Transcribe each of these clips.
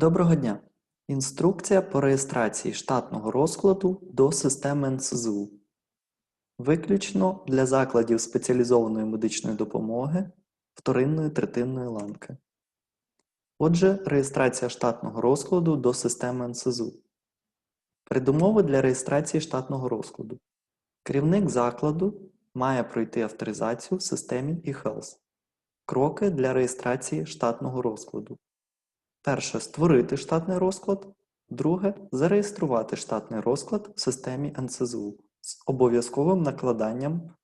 Доброго дня! Інструкція по реєстрації штатного розкладу до системи НСЗУ. Виключно для закладів спеціалізованої медичної допомоги вторинної третинної ланки. Отже, реєстрація штатного розкладу до системи НСЗУ. Передумови для реєстрації штатного розкладу. Керівник закладу має пройти авторизацію в системі eHealth. Кроки для реєстрації штатного розкладу. Перше створити штатний розклад. Друге зареєструвати штатний розклад в системі НСЗУ з обов'язковим накладанням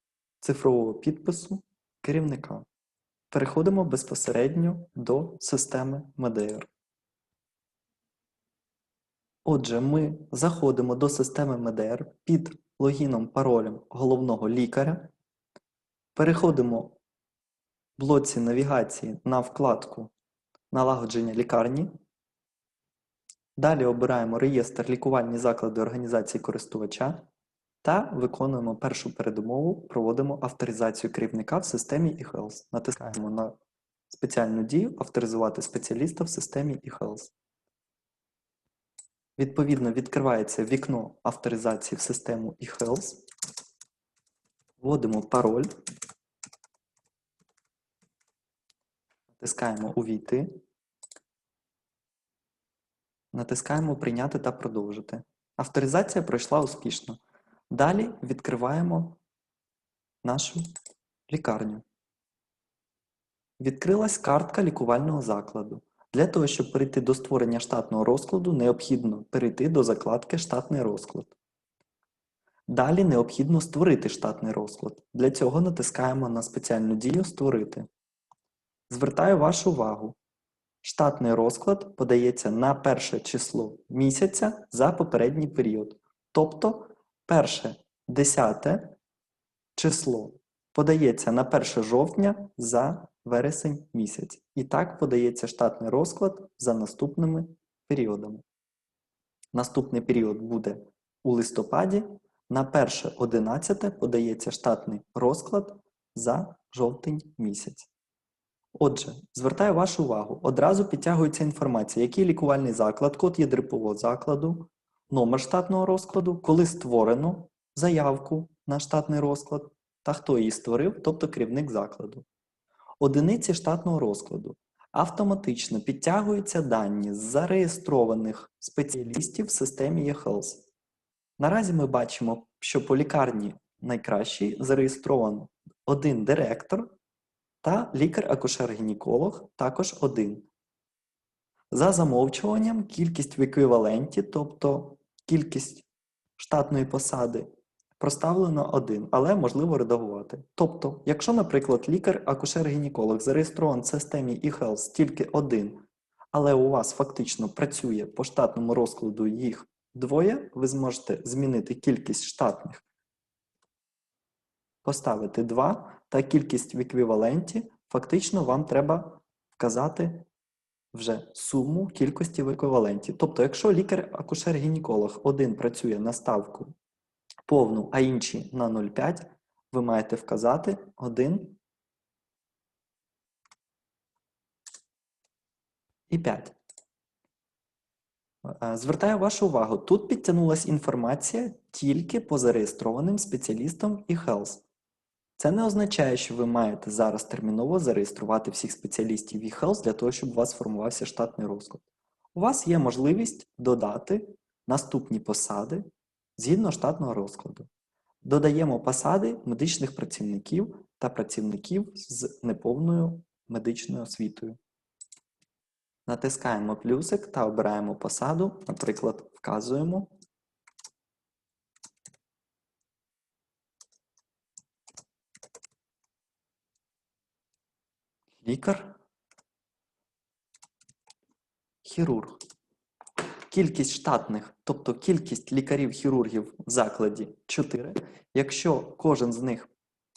цифрового підпису керівника. Переходимо безпосередньо до системи МЕДЕР. Отже, ми заходимо до системи МЕДЕР під логіном паролем головного лікаря. Переходимо в блоці навігації на вкладку Налагодження лікарні. Далі обираємо реєстр лікувальні заклади організації користувача та виконуємо першу передумову, проводимо авторизацію керівника в системі eHealth. Натискаємо на спеціальну дію Авторизувати спеціаліста в системі eHealth. Відповідно, відкривається вікно авторизації в систему eHealth. Вводимо пароль. Натискаємо Увійти. Натискаємо Прийняти та продовжити. Авторизація пройшла успішно. Далі відкриваємо нашу лікарню. Відкрилась картка лікувального закладу. Для того, щоб перейти до створення штатного розкладу, необхідно перейти до закладки Штатний розклад. Далі необхідно створити штатний розклад. Для цього натискаємо на спеціальну дію Створити. Звертаю вашу увагу. Штатний розклад подається на перше число місяця за попередній період. Тобто, перше десяте число подається на 1 жовтня за вересень місяць. І так подається штатний розклад за наступними періодами. Наступний період буде у листопаді. На 1.11 подається штатний розклад за жовтень місяць. Отже, звертаю вашу увагу, одразу підтягується інформація, який лікувальний заклад, код є дрипового закладу, номер штатного розкладу, коли створено заявку на штатний розклад та хто її створив, тобто керівник закладу. Одиниці штатного розкладу. Автоматично підтягуються дані з зареєстрованих спеціалістів в системі eHealth. Наразі ми бачимо, що по лікарні найкращій зареєстровано один директор та лікар-акушер-гінеколог також один. За замовчуванням, кількість в еквіваленті, тобто кількість штатної посади, проставлено один, але можливо редагувати. Тобто, якщо, наприклад, лікар-акушер-гінеколог зареєстрований в системі eHealth тільки один, але у вас фактично працює по штатному розкладу їх двоє, ви зможете змінити кількість штатних, поставити 2 та кількість в еквіваленті, фактично вам треба вказати вже суму кількості в еквіваленті. Тобто, якщо лікар-акушер-гінеколог один працює на ставку повну, а інші на 0,5, ви маєте вказати 1 і 5. Е, звертаю вашу увагу, тут підтягнулася інформація тільки по зареєстрованим спеціалістам eHealth. Це не означає, що ви маєте зараз терміново зареєструвати всіх спеціалістів eHealth для того, щоб у вас формувався штатний розклад. У вас є можливість додати наступні посади згідно штатного розкладу. Додаємо посади медичних працівників та працівників з неповною медичною освітою. Натискаємо плюсик та обираємо посаду, наприклад, вказуємо лікар, хірург. Кількість штатних, тобто кількість лікарів-хірургів в закладі 4. Якщо кожен з них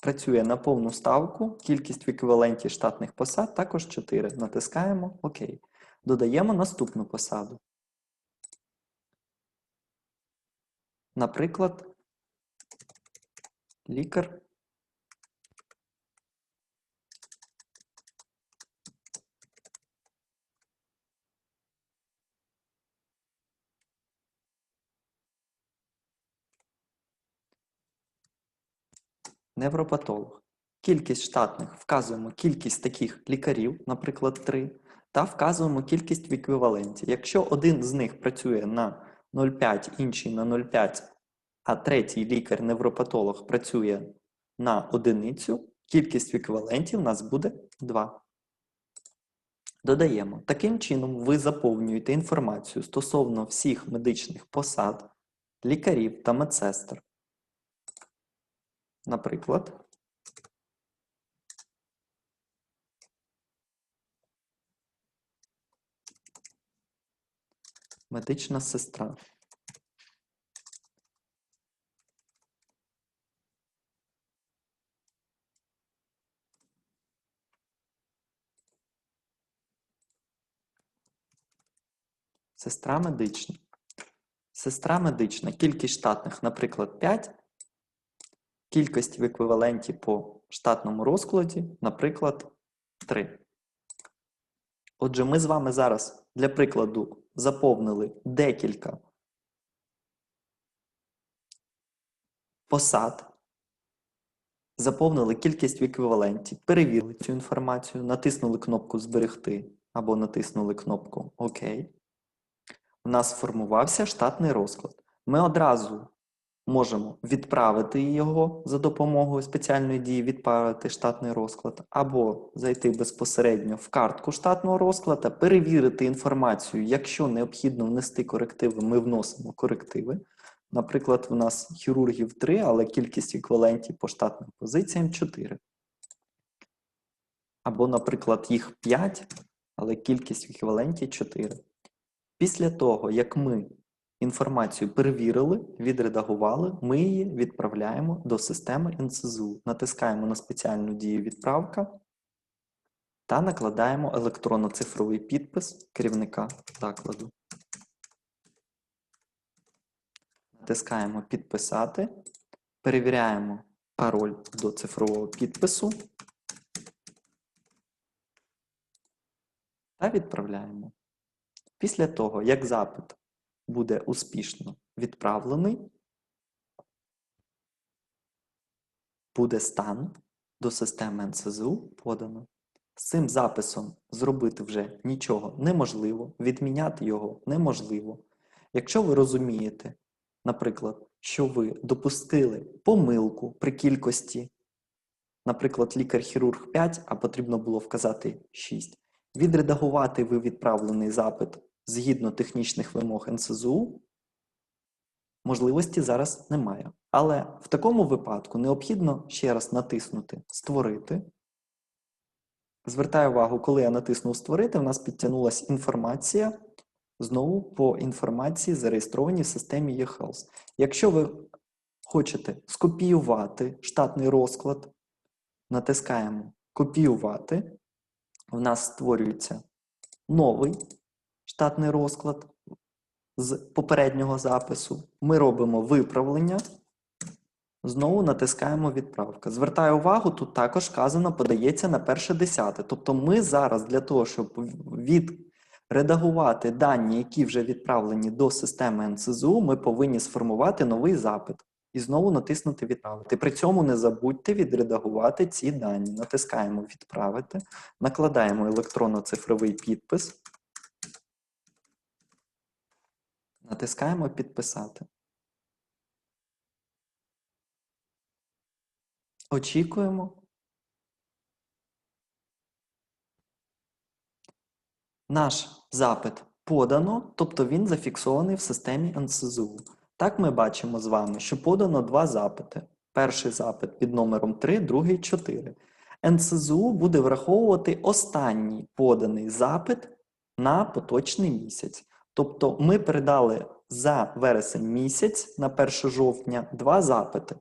працює на повну ставку, кількість в еквіваленті штатних посад також 4. Натискаємо ОК. Додаємо наступну посаду. Наприклад, лікар невропатолог. Кількість штатних вказуємо кількість таких лікарів, наприклад, 3, та вказуємо кількість в еквіваленті. Якщо один з них працює на 0,5, інший на 0,5, а третій лікар-невропатолог працює на одиницю, кількість в еквіваленті в нас буде 2. Додаємо. Таким чином, ви заповнюєте інформацію стосовно всіх медичних посад, лікарів та медсестер. Наприклад, медична сестра. Сестра медична. Сестра медична. Кількість штатних, наприклад, 5. Кількість в еквіваленті по штатному розкладі, наприклад, 3. Отже, ми з вами зараз для прикладу заповнили декілька посад, заповнили кількість в еквіваленті, перевірили цю інформацію, натиснули кнопку Зберегти або натиснули кнопку ОК. У нас сформувався штатний розклад. Ми одразу можемо відправити його за допомогою спеціальної дії, відправити штатний розклад, або зайти безпосередньо в картку штатного розкладу, перевірити інформацію. Якщо необхідно внести корективи, ми вносимо корективи. Наприклад, у нас хірургів 3, але кількість еквівалентів по штатним позиціям 4. Або, наприклад, їх 5, але кількість в еквіваленті 4. Після того, як ми інформацію перевірили, відредагували, ми її відправляємо до системи НСЗУ. Натискаємо на спеціальну дію відправка та накладаємо електронно-цифровий підпис керівника закладу. Натискаємо Підписати, перевіряємо пароль до цифрового підпису та відправляємо. Після того, як запит буде успішно відправлений, буде стан до системи НСЗУ подано. З цим записом зробити вже нічого неможливо, відміняти його неможливо. Якщо ви розумієте, наприклад, що ви допустили помилку при кількості, наприклад, лікар-хірург 5, а потрібно було вказати 6, відредагувати ви відправлений запит згідно технічних вимог НСЗУ, можливості зараз немає. Але в такому випадку необхідно ще раз натиснути Створити. Звертаю увагу, коли я натиснув Створити, в нас підтягнулася інформація знову по інформації, зареєстрованій в системі eHealth. Якщо ви хочете скопіювати штатний розклад, натискаємо Копіювати. В нас створюється новий штатний розклад з попереднього запису. Ми робимо виправлення. Знову натискаємо відправка. Звертаю увагу, тут також вказано, подається на перше десяте. Тобто ми зараз для того, щоб відредагувати дані, які вже відправлені до системи НСЗУ, ми повинні сформувати новий запит і знову натиснути Відправити. При цьому не забудьте відредагувати ці дані. Натискаємо Відправити, накладаємо електронно-цифровий підпис. Натискаємо Підписати. Очікуємо. Наш запит подано, тобто він зафіксований в системі НСЗУ. Так ми бачимо з вами, що подано два запити. Перший запит під номером 3, другий 4. НСЗУ буде враховувати останній поданий запит на поточний місяць. Тобто ми передали за вересень місяць на 1 жовтня два запити.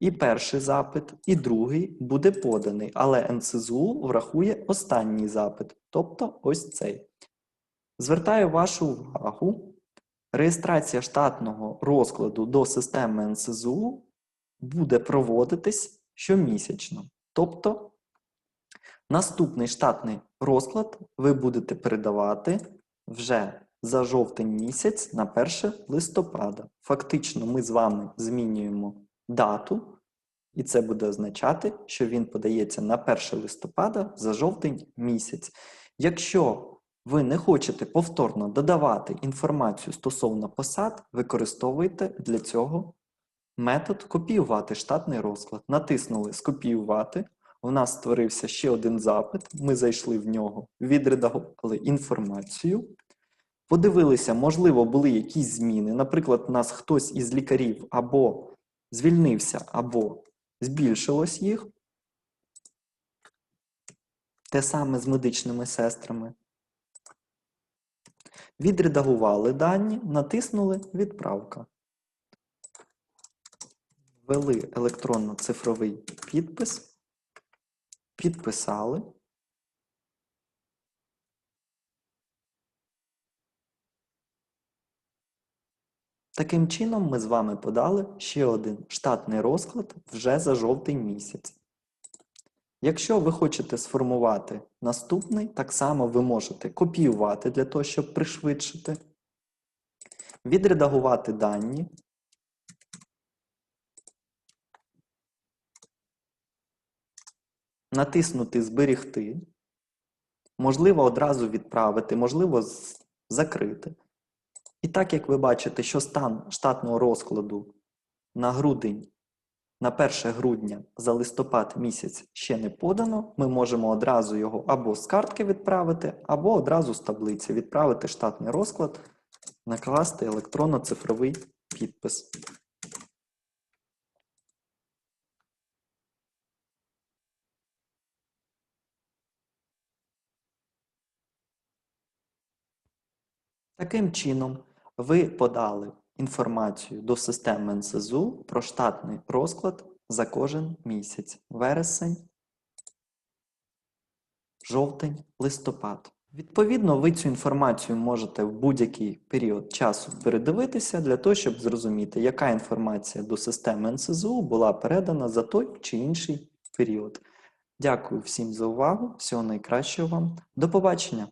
І перший запит, і другий буде поданий, але НСЗУ врахує останній запит, тобто ось цей. Звертаю вашу увагу, реєстрація штатного розкладу до системи НСЗУ буде проводитись щомісячно. Тобто наступний штатний розклад ви будете передавати вже за жовтень місяць на 1 листопада. Фактично, ми з вами змінюємо дату І це буде означати, що він подається на 1 листопада за жовтень місяць. Якщо ви не хочете повторно додавати інформацію стосовно посад, використовуйте для цього метод копіювати штатний розклад. Натиснули скопіювати. У нас створився ще один запит. Ми зайшли в нього, відредагували інформацію. Подивилися, можливо, були якісь зміни. Наприклад, у нас хтось із лікарів або звільнився, або збільшилось їх. Те саме з медичними сестрами. Відредагували дані, натиснули Відправка. Ввели електронно-цифровий підпис, підписали. Таким чином, ми з вами подали ще один штатний розклад вже за жовтень місяць. Якщо ви хочете сформувати наступний, так само ви можете копіювати для того, щоб пришвидшити, відредагувати дані, натиснути Зберігти, можливо, одразу відправити, можливо, закрити. І так як ви бачите, що стан штатного розкладу на грудень, на 1 грудня за листопад місяць ще не подано, ми можемо одразу його або з картки відправити, або одразу з таблиці відправити штатний розклад, накласти електронно-цифровий підпис. Таким чином, ви подали інформацію до системи НСЗУ про штатний розклад за кожен місяць вересень, жовтень, листопад. Відповідно, ви цю інформацію можете в будь-який період часу передивитися для того, щоб зрозуміти, яка інформація до системи НСЗУ була передана за той чи інший період. Дякую всім за увагу. Всього найкращого вам. До побачення!